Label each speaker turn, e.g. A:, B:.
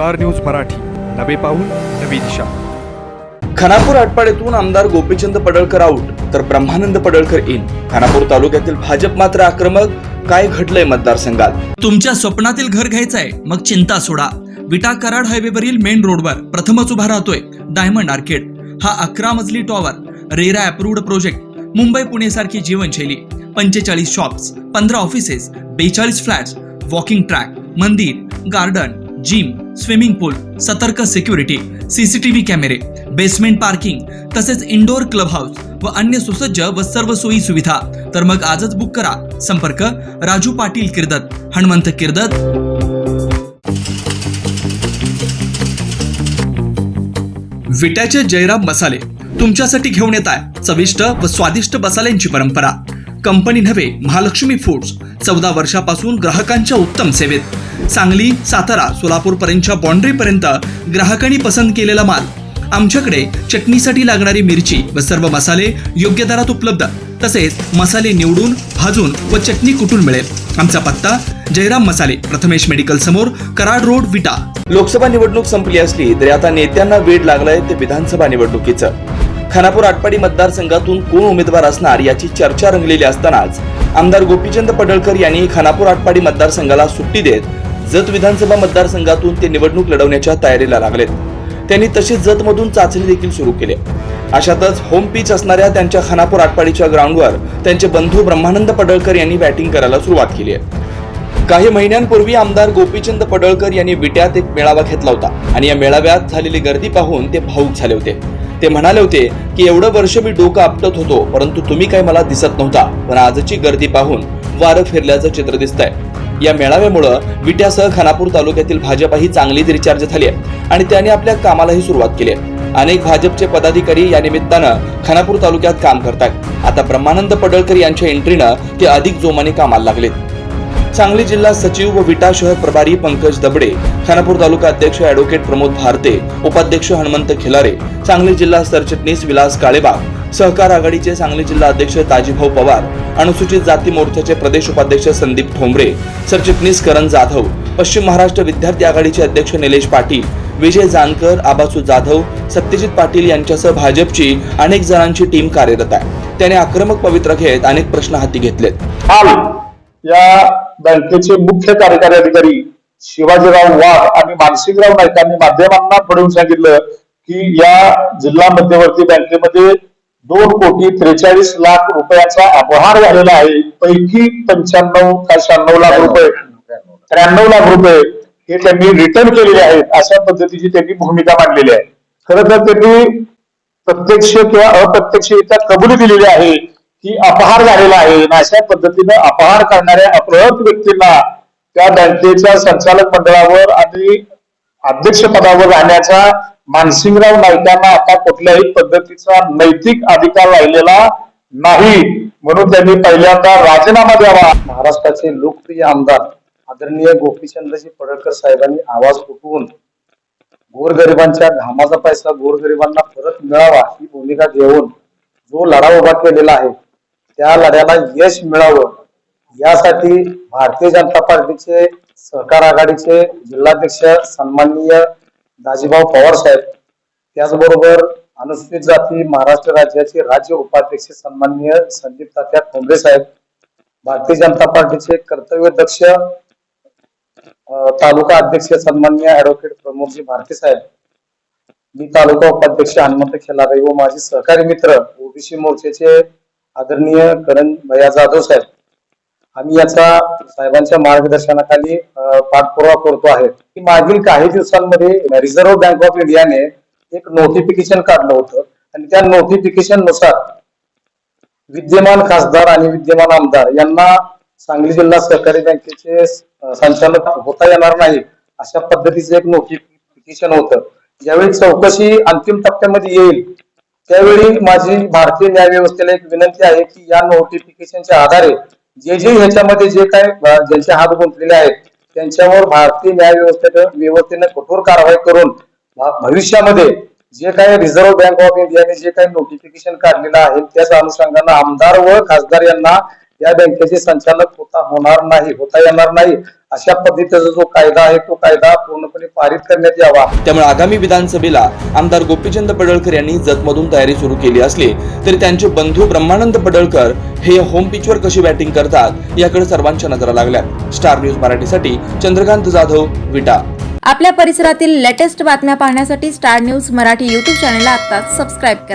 A: Star news Marathi. नवे पाऊल नवी दिशा.
B: खानापूर आटपाड्यातून आमदार गोपीचंद पडळकर आऊट तर ब्रह्मानंद पडळकर इन खानापूर तालुक्यातील भाजप मात्र आक्रमक काय घडलंय मतदारसंघात?
C: तुमच्या स्वप्नातील घर घ्यायचंय मग चिंता सोडा. विटा कराड हायवेवरील मेन रोडवर प्रथमच उभा राहतोय डायमंड आर्केड. हा अकरा मजली tower RERA approved project Mumbai Pune सारखी जीवनशैली. पंचेचाळीस शॉप्स पंधरा ऑफिसेस बेचाळीस फ्लॅट्स वॉकिंग ट्रॅक मंदिर गार्डन जिम स्विमिंग पूल सतर्क सिक्युरिटी सीसीटीव्ही कॅमेरे बेसमेंट पार्किंग तसेच इंडोर क्लब हाऊस व अन्य सुसज्ज व सर्व सोयी सुविधा. तर मग आजच बुक करा. संपर्क राजू पाटील किर्दत हनुमंत किर्दत. विट्याचे जयराम मसाले तुमच्यासाठी घेऊन येत आहे. चविष्ट व स्वादिष्ट मसाल्यांची परंपरा. कंपनी नव्हे महालक्ष्मी फूड्स चौदा वर्षापासून ग्राहकांच्या उत्तम सेवेत. सांगली सातारा सोलापूर पर्यंतच्या बाँड्री पर्यंत ग्राहकांनी पसंत केलेला माल. आमच्याकडे चटणीसाठी लागणारी मिरची व सर्व मसाले योग्य दरात उपलब्ध. तसेच मसाले निवडून भाजून व चटणी कुठून मिळेल. आमचा पत्ता जयराम मसाले प्रथमेश मेडिकल समोर कराड रोड विटा.
B: लोकसभा निवडणूक संपली असली तरी आता नेत्यांना वेळ लागलाय ते विधानसभा निवडणुकीचं. खानापूर आटपाडी मतदारसंघातून कोण उमेदवार असणार याची चर्चा रंगलेली असतानाच आमदार गोपीचंद पडळकर यांनी खानापूर आटपाडी मतदारसंघाला सुट्टी देत जत विधानसभा मतदारसंघातून ते निवडणूक लढवण्याच्या तयारीला लागलेत. त्यांनी तशीच जतमधून चाचणी देखील सुरू केली. अशातच होम पिच असणाऱ्या त्यांच्या खानापूर आटपाडीच्या ग्राउंडवर त्यांचे बंधू ब्रह्मानंद पडळकर यांनी बॅटिंग करायला सुरुवात केली आहे. काही महिन्यांपूर्वी आमदार गोपीचंद पडळकर यांनी विट्यात एक मेळावा घेतला होता आणि या मेळाव्यात झालेली गर्दी पाहून ते भाऊक झाले होते. ते म्हणाले होते की एवढं वर्ष मी डोकं आपटत होतो परंतु तुम्ही काही मला दिसत नव्हता पण आजची गर्दी पाहून वारं फिरल्याचं चित्र दिसतंय. या मेळाव्यामुळं विट्यासह खानापूर तालुक्यातील भाजपाही चांगलीच रिचार्ज झाली आहे. आणि त्याने आपल्या कामालाही सुरुवात केली आहे. अनेक भाजपचे पदाधिकारी या निमित्तानं खानापूर तालुक्यात काम करतात आता ब्रह्मानंद पडळकर यांच्या एंट्रीनं ते अधिक जोमाने कामाला लागलेत. सांगली जिल्हा सचिव व विटा शहर प्रभारी पंकज दबडे खानापूर तालुका अध्यक्ष अॅडव्होकेट प्रमोद भारते उपाध्यक्ष हनुमंत खिलारे सांगली जिल्हा सरचिटणीस विलास काळेबाग सहकार आघाडीचे सांगली जिल्हा अध्यक्ष ताजीभाऊ पवार अनुसूचित जाती मोर्चाचे प्रदेश उपाध्यक्ष संदीप ठोंबरे सरचिटणीस करण जाधव पश्चिम महाराष्ट्र विद्यार्थी आघाडीचे अध्यक्ष निलेश पाटील विजय जानकर आबासू जाधव सत्यजित पाटील यांच्यासह भाजपची अनेक जणांची टीम कार्यरत आहे. त्याने आक्रमक पवित्र घेत अनेक प्रश्न हाती घेतलेत.
D: या बँकेचे मुख्य कार्यकारी अधिकारी शिवाजीराव वाघ आणि मानसिंगराव नाईक यांनी माध्यमांना पडवून सांगितलं की या जिल्हा मध्यवर्ती बँकेमध्ये दोन कोटी त्रेचाळीस लाख रुपयाचा अपहार झालेला आहे. पैकी पंच्याण्णव का शहाण्णव लाख रुपये. त्र्याण्णव लाख रुपये हे त्यांनी रिटर्न केलेले आहेत. अशा पद्धतीची त्यांनी भूमिका मांडलेली आहे. खरं तर त्यांनी प्रत्यक्ष किंवा अप्रत्यक्षरित्या कबुली दिलेली आहे की अपहार झालेला आहे. अशा पद्धतीनं अपहार करणाऱ्या अपहृत व्यक्तींना त्या बँकेच्या संचालक मंडळावर आणि अध्यक्ष पदावर राहण्याचा मानसिंगराव नाईकांना आता कुठल्याही पद्धतीचा नैतिक अधिकार राहिलेला नाही. म्हणून त्यांनी पहिल्यांदा राजीनामा द्यावा. महाराष्ट्राचे लोकप्रिय आमदार आदरणीय गोपीचंदजी पडळकर साहेबांनी आवाज उठवून गोरगरिबांच्या घामाचा पैसा गोरगरिबांना परत मिळावा ही भूमिका घेऊन जो लढा उभा केलेला आहे त्या लढ्याला यश मिळावं यासाठी भारतीय जनता पार्टीचे सहकार आघाडीचे जिल्हाध्यक्ष सन्माननीय दाजीभाऊ पवार साहेब त्याचबरोबर अनुसूचित जाती महाराष्ट्र राज्याचे राज्य उपाध्यक्ष सन्माननीय संदीप तात्या कोंबरे साहेब भारतीय जनता पार्टीचे कर्तव्यदक्ष तालुका अध्यक्ष सन्माननीय ऍडव्होकेट प्रमोदजी भारती साहेब मी तालुका उपाध्यक्ष हनुमंत खेलारे व माझे सहकारी मित्र ओबीसी मोर्चाचे आदरणीय करण भैया जाधव साहेब. आम्ही याचा साहेबांच्या मार्गदर्शनाखाली पाठपुरावा करतो आहे. की मागील काही दिवसांमध्ये रिझर्व्ह बँक ऑफ इंडियाने एक नोटिफिकेशन काढलं होतं. आणि त्या नोटिफिकेशननुसार विद्यमान खासदार आणि विद्यमान आमदार यांना सांगली जिल्हा सहकारी बँकेचे संचालक होता येणार नाही अशा पद्धतीचं एक नोटिफिकेशन होतं. ज्यावेळी चौकशी अंतिम टप्प्यामध्ये येईल त्यावेळी माझी भारतीय न्याय व्यवस्थेला एक विनंती आहे की या नोटिफिकेशनच्या आधारे जे जे ह्याच्यामध्ये जे काय ज्यांचे हात गुंतलेले आहेत त्यांच्यावर भारतीय न्याय व्यवस्थेनं व्यवस्थेनं कठोर कारवाई करून भविष्यामध्ये जे काही रिझर्व्ह बँक ऑफ इंडियाने जे काही नोटिफिकेशन काढलेलं आहे त्याच अनुषंगानं आमदार व खासदार यांना या बँकेचे संचालक होता होणार नाही होता येणार नाही अशा पद्धतीचा जो कायदा आहे तो कायदा पूर्णपणे पारित करण्यात यावा.
B: त्यामुळे आगामी विधानसभेला आमदार गोपीचंद पडळकर यांनी जतमधून तयारी सुरू केली असली तरी त्यांचे बंधू ब्रह्मानंद पडळकर हे होम पिचवर कशी बॅटिंग करतात याकडे सर्वांच्या नजरा लागल्या. स्टार न्यूज मराठीसाठी चंद्रकांत जाधव विटा.
E: आपल्या परिसरातील लेटेस्ट बातम्या पाहण्यासाठी स्टार न्यूज मराठी यूट्यूब चॅनलला आता सबस्क्राईब करा.